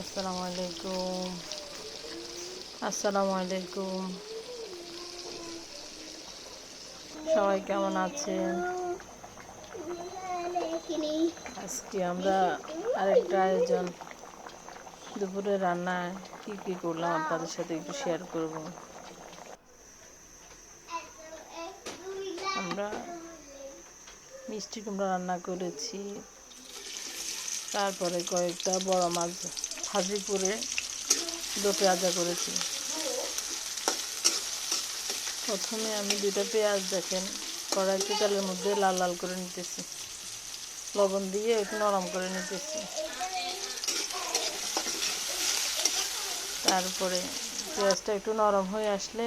আসসালামু আলাইকুম। আসসালামু আলাইকুম। সবাই কেমন আছেন? আজকে আমরা আরেকটা আয়োজন। দুপুরে রান্নায় কী কী করলাম আপনাদের সাথে একটু শেয়ার করব। আমরা মিষ্টি কুমড়া রান্না করেছি। তারপরে কয়েকটা বড় মাছ ভাজি করে দো পেঁয়াজা করেছি। প্রথমে আমি দুটো পেঁয়াজ দেখেন, কড়াইতে তেলের মধ্যে লাল লাল করে নিতেছি। লবণ দিয়ে একটু নরম করে নিতেছি। তারপরে পেঁয়াজটা একটু নরম হয়ে আসলে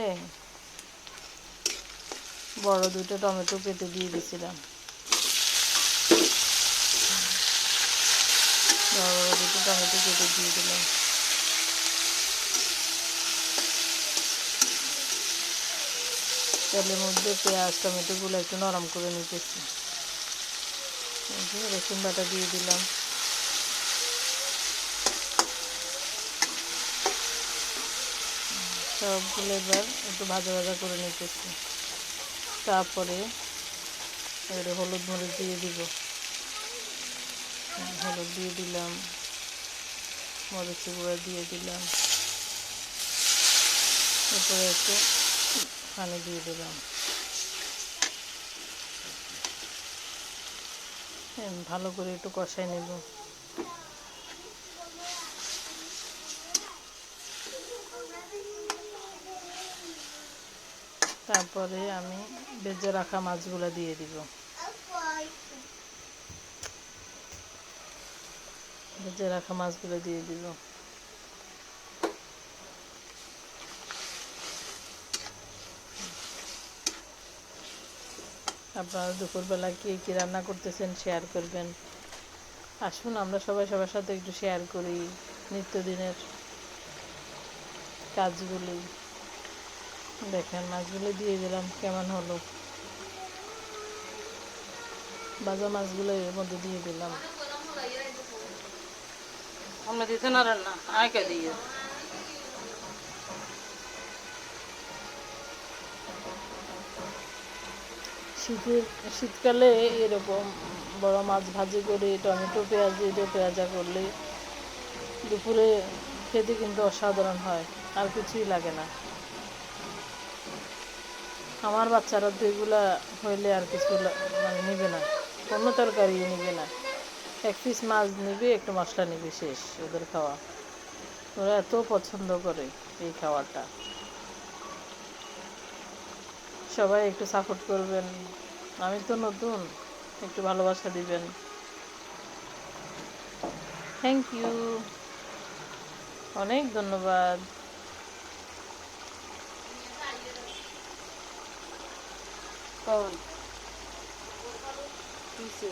বড় দুটো টমেটো কেটে দিয়ে দিয়েছিলাম বড় দিয়ে দিলাম। তেলের মধ্যে পেঁয়াজ, টমেটোগুলো একটু নরম করে নিতেছি। রসুন বাটা দিয়ে দিলাম। সবগুলো এবার একটু ভাজা ভাজা করে নিতেছি। তারপরে এবারে হলুদ মরিচ দিয়ে দিব। হলুদ দিয়ে দিলাম মরিচের গুঁড়া দিয়ে দিলাম এরপরে একটু পানি দিয়ে দিলাম। হ্যাঁ, ভালো করে একটু কষাই নেব। তারপরে আমি বেজে রাখা মাছগুলো দিয়ে দিব। ভেজে রাখা মাছগুলো দিয়ে দিব আপনারা দুপুরবেলা কে, কী রান্না করতেছেন শেয়ার করবেন। আসুন, আমরা সবাই সবার সাথে একটু শেয়ার করি নিত্যদিনের কাজগুলি। দেখেন, মাছগুলো দিয়ে দিলাম, কেমন হলো? ভাজা মাছগুলো এর মধ্যে দিয়ে দিলাম। আমরা দিতে না শীতের, শীতকালে এরকম বড় মাছ ভাজি করে, টমেটো, পেঁয়াজ দিয়ে পেঁয়াজা করলে দুপুরে খেতে কিন্তু অসাধারণ হয়, আর কিছুই লাগে না। আমার বাচ্চারা তো এগুলা হইলে আর কিছু মানে নেবে না কোনো তরকারি নেবে না। এক পিস মাছ নেবে, একটু মশলা নেবে, শেষ ওদের খাওয়া। ওরা এত পছন্দ করে এই খাওয়াটা। সবাই একটু সাপোর্ট করবেন। আমি তো নতুন, একটু ভালোবাসা দিবেন। থ্যাংক ইউ অনেক ধন্যবাদ। কিসে